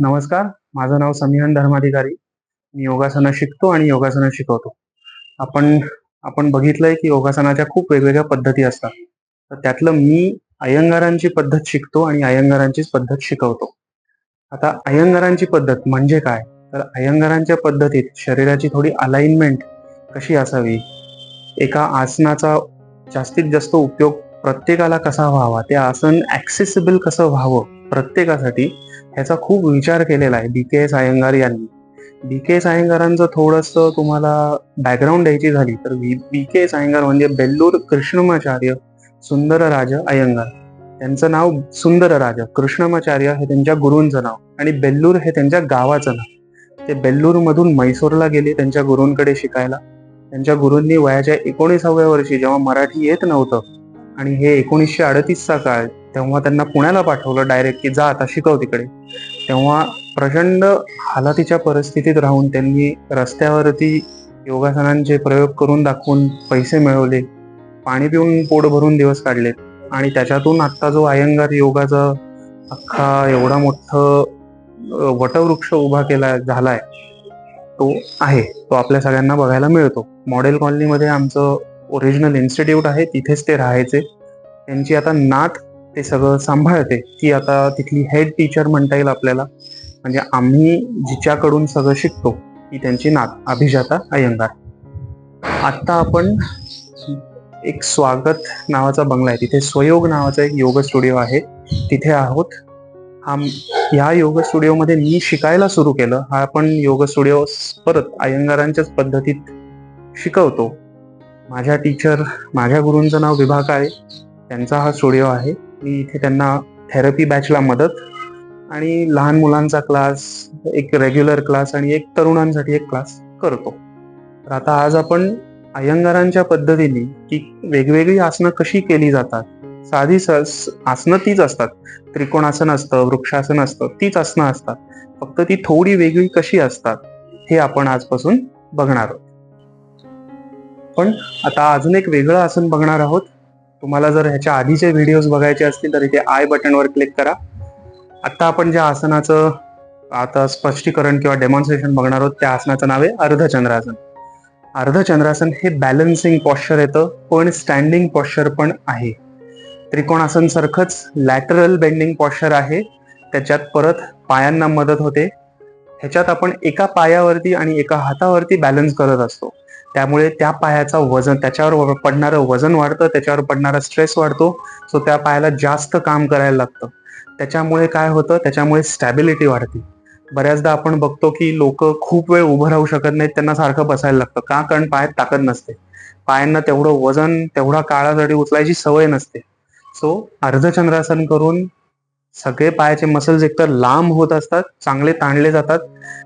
नमस्कार माझं नाव समीहन धर्माधिकारी. मी योगासनं शिकतो आणि योगासनं शिकवतो. आपण आपण बघितलंय की योगासनाच्या खूप वेगवेगळ्या पद्धती असतात. तर त्यातलं मी अयंगारांची पद्धत शिकतो आणि अयंगारांचीच पद्धत शिकवतो. आता अयंगारांची पद्धत म्हणजे काय? तर अयंगारांच्या पद्धतीत शरीराची थोडी अलाइनमेंट कशी असावी? एका आसनाचा जास्तीत जास्त उपयोग प्रत्येकाला कसा व्हावा? ते आसन ऍक्सेसिबल कसं व्हावं? प्रत्येकासाठी ह्याचा खूप विचार केलेला आहे बी के एस अयंगार यांनी. बी के एस अयंगारांचं थोडस तुम्हाला बॅकग्राऊंड द्यायची झाली तर बी के एस अयंगार म्हणजे बेल्लूर कृष्णमाचार्य सुंदरराज अयंगार त्यांचं नाव सुंदरराज कृष्णमाचार्य हे त्यांच्या गुरूंचं नाव आणि बेल्लूर हे त्यांच्या गावाचं नाव. ते बेल्लूर मधून मैसूरला गेले त्यांच्या गुरूंकडे शिकायला. त्यांच्या गुरूंनी वयाच्या एकोणीसाव्या वर्षी जेव्हा मराठी येत नव्हतं आणि हे एकोणीसशे अडतीसचा काळ तेव्हा त्यांना पुण्याला पाठवलं डायरेक्ट की जा आता शिकव तिकडे. तेव्हा प्रचंड हालातीच्या परिस्थितीत राहून त्यांनी रस्त्यावरती योगासनांचे प्रयोग करून दाखवून पैसे मिळवले. पाणी पिऊन पोट भरून दिवस काढले आणि त्याच्यातून आत्ता जो अयंगार योगाचा अख्खा एवढा मोठं वटवृक्ष उभा केला झालाय तो आहे. तो आपल्या सगळ्यांना बघायला मिळतो. मॉडेल कॉलनीमध्ये आमचं ओरिजिनल इन्स्टिट्यूट आहे तिथेच ते राहायचे. त्यांची आता नात ते सगळं सांभाळते. ती आता तिथली हेड टीचर म्हणता येईल आपल्याला. म्हणजे आम्ही जिच्याकडून सगळं शिकतो ती त्यांची नात अभिजाता अयंगार. आत्ता आपण एक स्वागत नावाचा बंगला आहे. तिथे स्वयोग नावाचा एक योग स्टुडिओ आहे. तिथे आहोत. हा ह्या योग स्टुडिओमध्ये मी शिकायला सुरू केलं. हा आपण योग स्टुडिओ परत अयंगारांच्याच पद्धतीत शिकवतो. माझ्या टीचर माझ्या गुरूंचं नाव विभा काळे त्यांचा हा स्टुडिओ आहे. मी इथे त्यांना थेरपी बॅचला मदत आणि लहान मुलांचा क्लास एक रेग्युलर क्लास आणि एक तरुणांसाठी एक क्लास करतो. तर आता आज आपण अयंगारांच्या पद्धतीने की वेगवेगळी आसनं कशी केली जातात साधी स- आसनं तीच असतात. त्रिकोणासन असतं वृक्षासन असतं तीच आसनं असतात. फक्त ती थोडी वेगळी कशी असतात हे आपण आजपासून बघणार आहोत. पण आता अजून एक वेगळं आसन बघणार आहोत. तुम्हाला जर ह्याच्या आधीचे व्हिडिओज बघायचे असतील तर इथे आय बटनवर क्लिक करा. आत्ता आपण ज्या आसनाचं आता स्पष्टीकरण किंवा डेमॉन्स्ट्रेशन बघणार आहोत त्या आसनाचं नाव आहे अर्धचंद्रासन. अर्धचंद्रासन हे बॅलन्सिंग पॉश्चर येतं पण स्टँडिंग पॉश्चर पण आहे. त्रिकोणासन सारखंच लॅटरल बेंडिंग पॉश्चर आहे. त्याच्यात परत पायांना मदत होते. ह्याच्यात आपण एका पायावरती आणि एका हातावरती बॅलन्स करत असतो. त्यामुळे त्या पायाचा वजन त्याच्यावर पडणारं वजन वाढतं त्याच्यावर पडणारा स्ट्रेस वाढतो. सो त्या पायाला जास्त काम करायला लागतं. त्याच्यामुळे काय होतं? त्याच्यामुळे स्टॅबिलिटी वाढते. बऱ्याचदा आपण बघतो की लोक खूप वेळ उभं राहू शकत नाहीत त्यांना सारखं बसायला लागतं. का? कारण पायात ताकद नसते. पायांना तेवढं वजन तेवढा काळासाठी उचलायची सवय नसते. सो अर्धचंद्रासन करून सगळे पायाचे मसल्स एकतर लांब होत असतात चांगले ताणले जातात.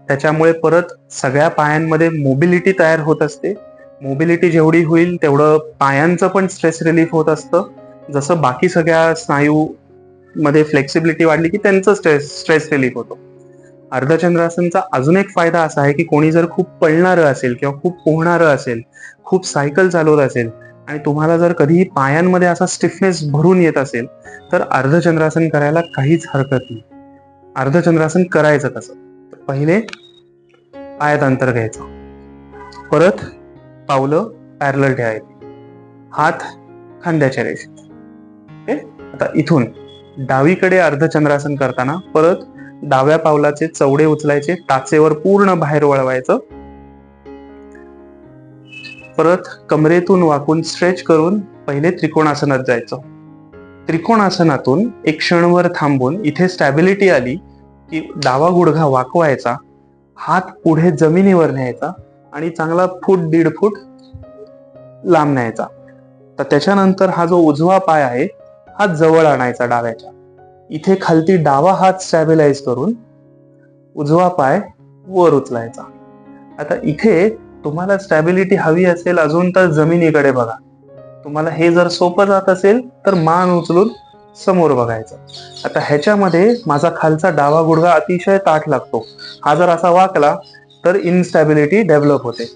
त्याच्यामुळे परत सगळ्या पायांमध्ये मोबिलिटी तयार होत असते. मोबिलिटी जेवढी होईल तेवढं पायांचं पण स्ट्रेस रिलीफ होत असतं. जसं बाकी सगळ्या स्नायू मध्ये फ्लेक्सिबिलिटी वाढली की त्यांचं स्ट्रेस स्ट्रेस रिलीफ होतो. अर्धचंद्रासनचा अजून एक फायदा असा आहे की कोणी जर खूप पळणारं असेल किंवा खूप पोहणारं असेल खूप सायकल चालवत असेल आणि तुम्हाला जर कधीही पायांमध्ये असा स्टिफनेस भरून येत असेल तर अर्धचंद्रासन करायला काहीच हरकत नाही. अर्धचंद्रासन करायचं कसं? तर पहिले पायात अंतर घ्यायचं. परत पावलं पॅरलर ठेवायची. हात खांद्याच्या रेषेत. ओके? आता इथून डावीकडे अर्धचंद्रासन करताना परत डाव्या पावलाचे चवडे उचलायचे टाचेवर पूर्ण बाहेर वळवायचं परत कमरेतून वाकून स्ट्रेच करून पहिले त्रिकोणासनात जायचं. त्रिकोणासनातून एक क्षणभर थांबून इथे स्टॅबिलिटी आली की डावा गुडघा वाकवायचा हात पुढे जमिनीवर न्यायचा आणि चांगला फूट दीड फूट लांब न्यायचा. तर त्याच्यानंतर हा जो उजवा पाय आहे हा जवळ आणायचा डाव्याच्या. इथे खालती डावा हात स्टॅबिलाइज करून उजवा पाय वर उचलायचा. आता इथे तुम्हाला स्टॅबिलिटी हवी असेल अजून तर जमिनीकडे बघा. तुम्हाला हे जर सोपं जात असेल तर मान उचलून समोर बघायचं. आता ह्याच्यामध्ये माझा खालचा डावा गुडघा अतिशय ताठ लागतो. हा जर असा वाकला तर इनस्टॅबिलिटी डेव्हलप होते.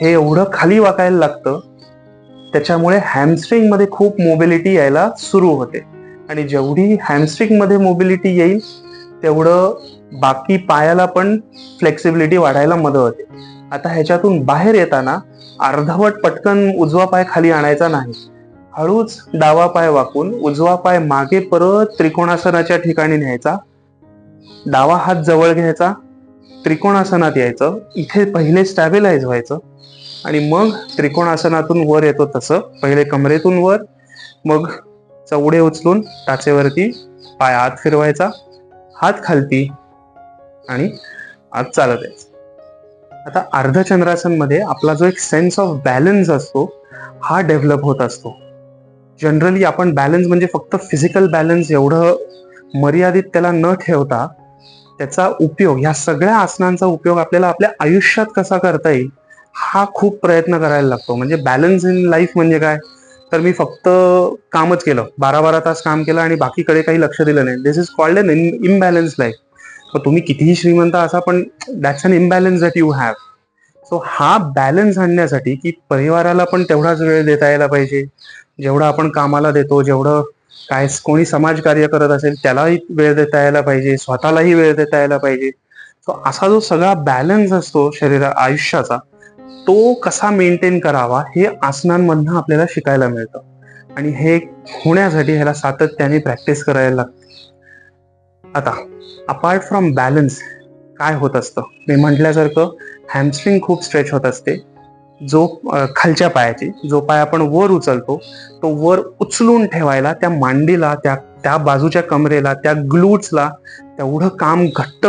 हे एवढं खाली वाकायला लागतं त्याच्यामुळे हॅमस्ट्रिंगमध्ये खूप मोबिलिटी यायला सुरू होते. आणि जेवढी हॅमस्ट्रिंगमध्ये मोबिलिटी येईल तेवढं बाकी पायाला पण फ्लेक्सिबिलिटी वाढायला मदत होते. आता ह्याच्यातून बाहेर येताना अर्धवट पटकन उजवा पाय खाली आणायचा नाही. हळूच डावा पाय वाकून उजवा पाय मागे परत त्रिकोणासनाच्या ठिकाणी न्यायचा. डावा हात जवळ घ्यायचा. त्रिकोणासनात यायचं. इथे पहिले स्टॅबिलाइज व्हायचं. आणि मग त्रिकोणासनातून वर येतो तसं. पहिले कमरेतून वर मग चवडे उचलून टाचेवरती पाय आत फिरवायचा. हात खालती आणि आत चालत यायचं आता अर्धचंद्रासनमध्ये आपला जो एक सेन्स ऑफ बॅलन्स असतो हा डेव्हलप होत असतो. जनरली आपण बॅलन्स म्हणजे फक्त फिजिकल बॅलन्स एवढं मर्यादित त्याला न ठेवता त्याचा उपयोग ह्या सगळ्या आसनांचा उपयोग आपल्याला आपल्या आयुष्यात कसा करता येईल हा खूप प्रयत्न करायला लागतो. म्हणजे बॅलन्स इन लाईफ म्हणजे काय? तर मी फक्त कामच केलं. बारा बारा तास काम केलं आणि बाकीकडे काही लक्ष दिलं नाही. This is called an imbalance life तुम्ही कितीही श्रीमंत असा पण that's an imbalance that you have so हा बॅलन्स आणण्यासाठी की परिवाराला पण तेवढाच वेळ देता यायला पाहिजे. जेवढं आपण कामाला देतो जेवढं काय कोणी समाजकार्य करत असेल त्यालाही वेळ देता यायला पाहिजे स्वतःलाही वेळ देता यायला पाहिजे. सो असा जो सगळा बॅलन्स असतो शरीरा आयुष्याचा तो कसा मेंटेन करावा हे आसनांमधनं आपल्याला शिकायला मिळतं. आणि हे होण्यासाठी ह्याला सातत्याने प्रॅक्टिस करायला लागते. आता अपार्ट फ्रॉम बॅलन्स काय होत असतं? मी म्हटल्यासारखं हॅमस्ट्रिंग खूप स्ट्रेच होत असते. जो खालच्या पायाची जो पाय आपण वर उचलतो तो वर उचलून ठेवायला त्या मांडीला त्या त्या बाजूच्या कमरेला त्या ग्लूट्सला तेवढं काम घट्ट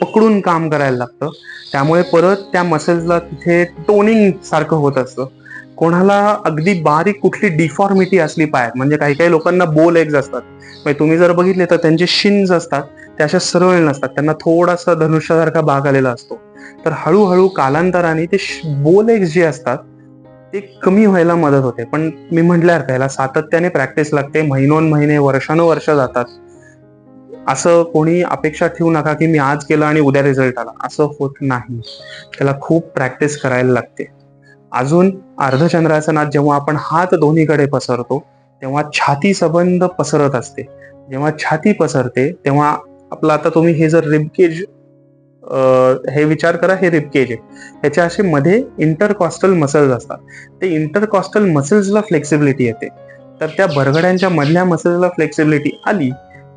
पकडून काम करायला लागतं. त्यामुळे परत त्या मसल्सला तिथे टोनिंग सारखं होत असतं. कोणाला अगदी बारीक कुठली डिफॉर्मिटी असली पाय म्हणजे काही काही लोकांना बोल लेग्स असतात. म्हणजे तुम्ही जर बघितले तर त्यांचे शिन्स असतात ते अशा सरळ नसतात त्यांना थोडासा धनुष्यासारखा भाग आलेला असतो. तर हळूहळू कालांतराने ते बोल लेग्स जे असतात ते कमी व्हायला मदत होते. पण मी म्हटल्यासारखं याला सातत्याने प्रॅक्टिस लागते महिनोन महिने वर्षानुवर्ष जातात. असं कोणी अपेक्षा ठेवू नका की मी आज केलं आणि उद्या रिझल्ट आला. असं होत नाही. त्याला खूप प्रॅक्टिस करायला लागते. अजून अर्धचंद्रासनात जेव्हा आपण हात दोन्हीकडे पसरतो तेव्हा छाती संबंध पसरत असते. जेव्हा छाती पसरते तेव्हा आपलं आता तुम्ही हे जर रिबकेज हे विचार करा हे रिबकेज आहे. ह्याच्या असे मध्ये इंटरकॉस्टल मसल्स असतात. ते इंटरकॉस्टल मसल्सला फ्लेक्सिबिलिटी येते. तर त्या बरगड्यांच्या मधल्या मसल्सला फ्लेक्सिबिलिटी आली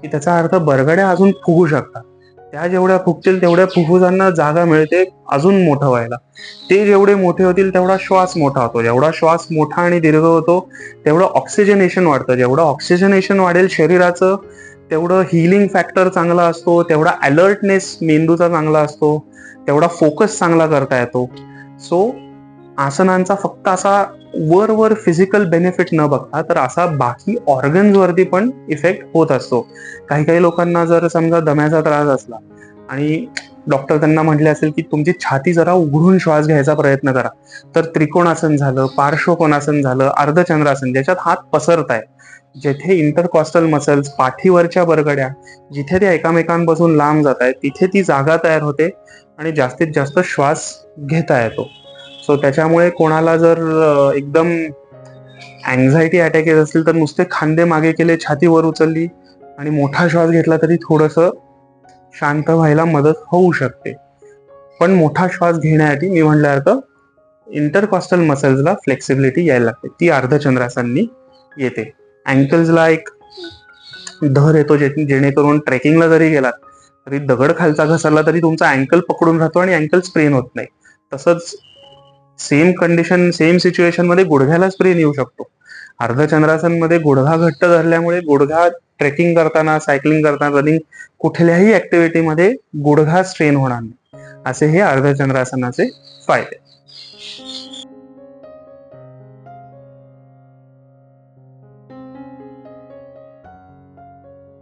की त्याचा अर्थ बरगड्या अजून फुगू शकतात. त्या जेवढ्या फुगतील तेवढ्या फुफ्फुसांना जागा मिळते अजून मोठं व्हायला. ते जेवढे मोठे होतील तेवढा श्वास मोठा होतो. जेवढा श्वास मोठा आणि दीर्घ होतो तेवढं ऑक्सिजनेशन वाढतं. जेवढं ऑक्सिजनेशन वाढेल शरीराचं तेवढं हिलिंग फॅक्टर चांगला असतो तेवढा अलर्टनेस मेंदूचा चांगला असतो तेवढा फोकस चांगला करता येतो. सो आसनांचा फक्त असा वर वर फिजिकल बेनिफिट न बघता तर असा बाकी ऑर्गन्सवरती पण इफेक्ट होत असतो. काही काही लोकांना जर समजा दम्याचा त्रास असला आणि डॉक्टर त्यांना म्हटले असेल की तुमची छाती जरा उघडून श्वास घ्यायचा प्रयत्न करा. तर त्रिकोणासन झालं पार्श्वकोणासन झालं अर्धचंद्रासन ज्याच्यात हात पसरत आहे जेथे इंटरकॉस्टल मसल्स पाठीवरच्या बरगड्या जिथे ते एकामेकांपासून लांब जात आहेत तिथे ती जागा तयार होते आणि जास्तीत जास्त श्वास घेता येतो. सो त्याच्यामुळे कोणाला जर एकदम अँझायटी अटॅक येत असतील तर नुसते खांदे मागे केले छाती वर उचलली आणि मोठा श्वास घेतला तरी थोडस शांत व्हायला मदत होऊ शकते. पण मोठा श्वास घेण्यासाठी मी म्हणल्यासारखं इंटरकॉस्टल मसल्सला फ्लेक्सिबिलिटी यायला लागते. ती अर्धचंद्रासांनी येते. अँकल्सला एक धर येतो जे जेणेकरून ट्रेकिंगला जरी गेलात तरी दगड खालचा घसरला तरी तुमचा अँकल पकडून राहतो आणि अँकल स्प्रेन होत नाही. तसंच सेम कंडिशन सेम सिच्युएशनमध्ये गुडघ्याला स्प्रेन येऊ शकतो. अर्धचंद्रासनमध्ये गुडघा घट्ट धरल्यामुळे गुडघा ट्रेकिंग करताना सायकलिंग करताना रनिंग कुठल्याही ऍक्टिव्हिटीमध्ये गुडघा स्ट्रेन होणार नाही. असे हे अर्धचंद्रासनाचे फायदे.